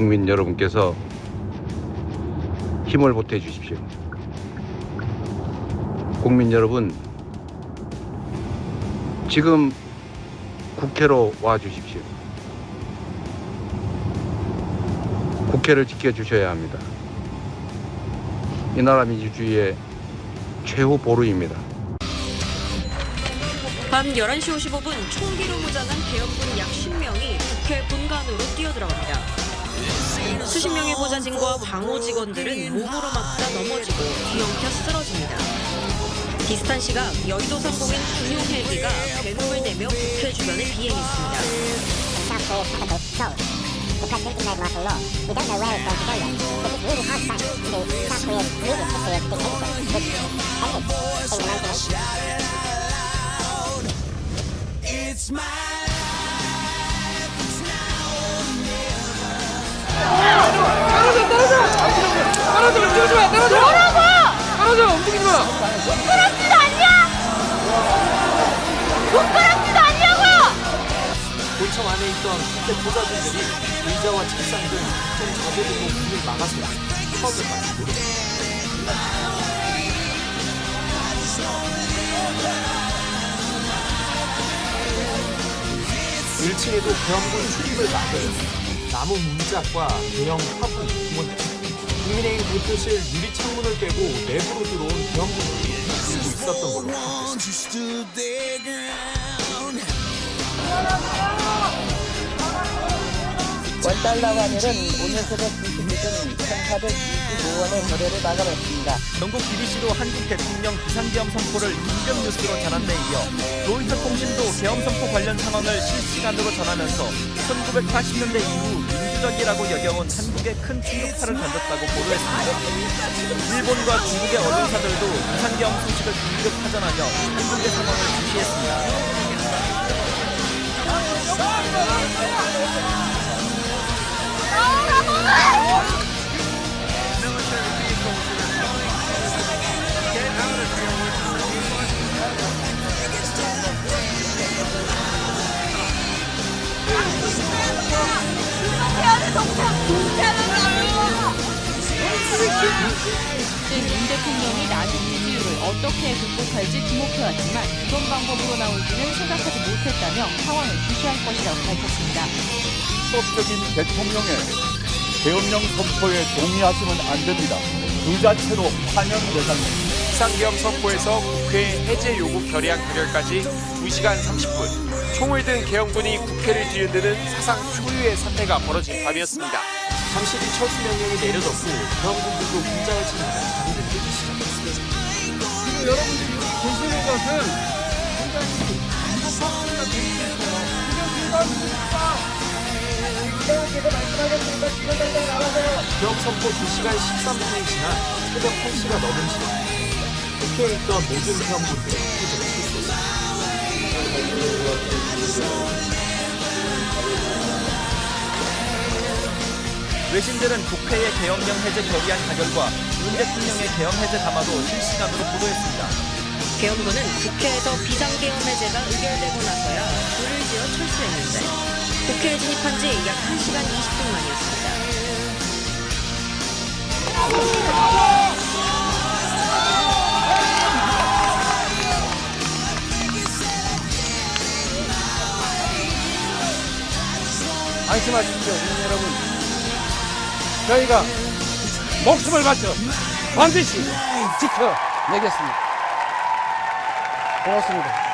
국민 여러분께서 힘을 보태 주십시오. 국민 여러분, 지금 국회로 와 주십시오. 국회를 지켜주셔야 합니다. 이 나라 민주주의의 최후 보루입니다. 밤 11시 55분 총기로 무장한 계엄군 약 10명이 국회 본관으로 뛰어들어갑니다. 수십 명의 보좌진과 방호 직원들은 몸으로 맞다 넘어지고 뒤엉켜 쓰러집니다. 비슷한 시각 여의도 상공인 군용 헬기가 괴물을 내며 국회 주변을 비행했습니다. It's going to go yet. But it's really hard back to South Korea's previous history of dictatorship, which ended in the 1980s. 떨어 안에 있던 국회 보좌진들이 의자와 책상 등 국정 자재들로 문을 막아서 처음을 모르겠다. 1층에도 계엄군 출입을 막은 나무 문짝과 대형 화분, 구멍 국민의힘 대표실 유리 창문을 깨고 내부로 들어온 계엄군들이 그리고 있었던 걸로 파악됐습니다. 원달러 환율은 오늘 새벽 2시 기준 1,425원의 거래를 마감했습니다. 영국 BBC도 한국 대통령 비상계엄 선포를 긴급 뉴스로 전한 데 이어 로이터 통신도 계엄 선포 관련 상황을 실시간으로 전하면서 1980년대 이후 민주적이라고 여겨온 한국에 큰 충격파를 던졌다고 보도했습니다. 일본과 중국의 언론사들도 비상계엄 소식을 긴급 파전하며 한국의 상황을 주시했습니다. 윤 대통령이 낮은 지지율을 어떻게 극복할지 주목해왔지만 이런 방법으로 나올지는 생각하지 못했다며 상황을 주시할 것이라고 밝혔습니다. 합법적인 대통령의 계엄령 선포에 동의하시면 안 됩니다. 그 자체로 파면 대상입니다. 비상계엄 선포에서 국회 해제 요구 결의안 가결까지 2시간 30분 총을 든 계엄군이 국회를 뒤흔드는 사상 초유의 사태가 벌어진 밤이었습니다. 뒤 철수 명령이 내려졌고 계엄군들도 문장을 치면서 자리를 시작했습니다. 지금 여러분들이 보시는 것은 굉장히 계엄 선포 2시간 13분이 지나 새벽 1시가 넘은 시간 국회에 있던 모든 실시했습니다. 외신들은 국회의 계엄령 해제 결의안 가결과 윤 대통령의 계엄 해제 담화도 실시간으로 보도했습니다. 계엄군은 국회에서 비상계엄 해제가 의결되고 나서야 불을 지어 철수했는데 국회에 진입한 지 약 1시간 20분 만이었습니다. 안심하십시오 국민 여러분. 저희가 목숨을 바쳐 반드시 지켜내겠습니다. 고맙습니다